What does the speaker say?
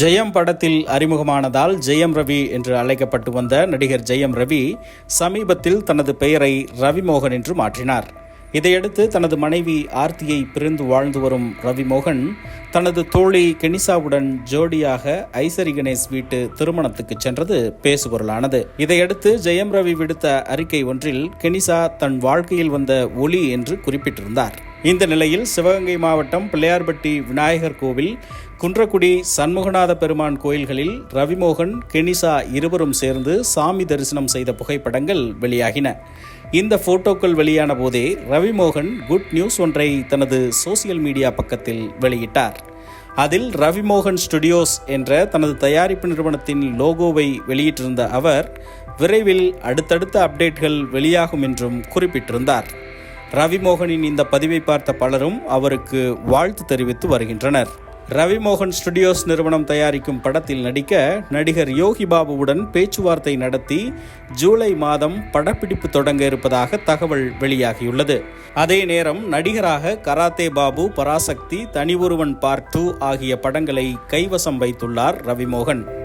ஜெயம் படத்தில் அறிமுகமானதால் ஜெயம் ரவி என்று அழைக்கப்பட்டு வந்த நடிகர் ஜெயம் ரவி சமீபத்தில் தனது பெயரை ரவிமோகன் என்று மாற்றினார். இதையடுத்து தனது மனைவி ஆர்த்தியை பிரிந்து வாழ்ந்து வரும் ரவிமோகன் தனது தோழி கெனிசாவுடன் ஜோடியாக ஐசரி கணேஷ் வீட்டு திருமணத்துக்கு சென்றது பேசுபொருளானது. இதையடுத்து ஜெயம் ரவி விடுத்த அறிக்கை ஒன்றில் கெனிசா தன் வாழ்க்கையில் வந்த ஒளி என்று குறிப்பிட்டிருந்தார். இந்த நிலையில் சிவகங்கை மாவட்டம் பிள்ளையார்பட்டி விநாயகர் கோவில் குன்றக்குடி சண்முகநாத பெருமான் கோயில்களில் ரவிமோகன் கெனிசா இருவரும் சேர்ந்து சாமி தரிசனம் செய்த புகைப்படங்கள் வெளியாகின. இந்த போட்டோக்கள் வெளியான போதே ரவிமோகன் குட் நியூஸ் ஒன்றை தனது சோசியல் மீடியா பக்கத்தில் வெளியிட்டார். அதில் ரவிமோகன் ஸ்டுடியோஸ் என்ற தனது தயாரிப்பு நிறுவனத்தின் லோகோவை வெளியிட்டிருந்த அவர் விரைவில் அடுத்தடுத்த அப்டேட்கள் வெளியாகும் என்றும் குறிப்பிட்டிருந்தார். ரவிமோகனின் இந்த பதிவை பார்த்த பலரும் அவருக்கு வாழ்த்து தெரிவித்து வருகின்றனர். ரவிமோகன் ஸ்டுடியோஸ் நிறுவனம் தயாரிக்கும் படத்தில் நடிக்க நடிகர் யோகி பாபுவுடன் பேச்சுவார்த்தை நடத்தி ஜூலை மாதம் படப்பிடிப்பு தொடங்க இருப்பதாக தகவல் வெளியாகியுள்ளது. அதே நேரம் நடிகராக கராத்தே பாபு பராசக்தி தனி ஒருவன் பார்ட் டூ ஆகிய படங்களை கைவசம் வைத்துள்ளார் ரவிமோகன்.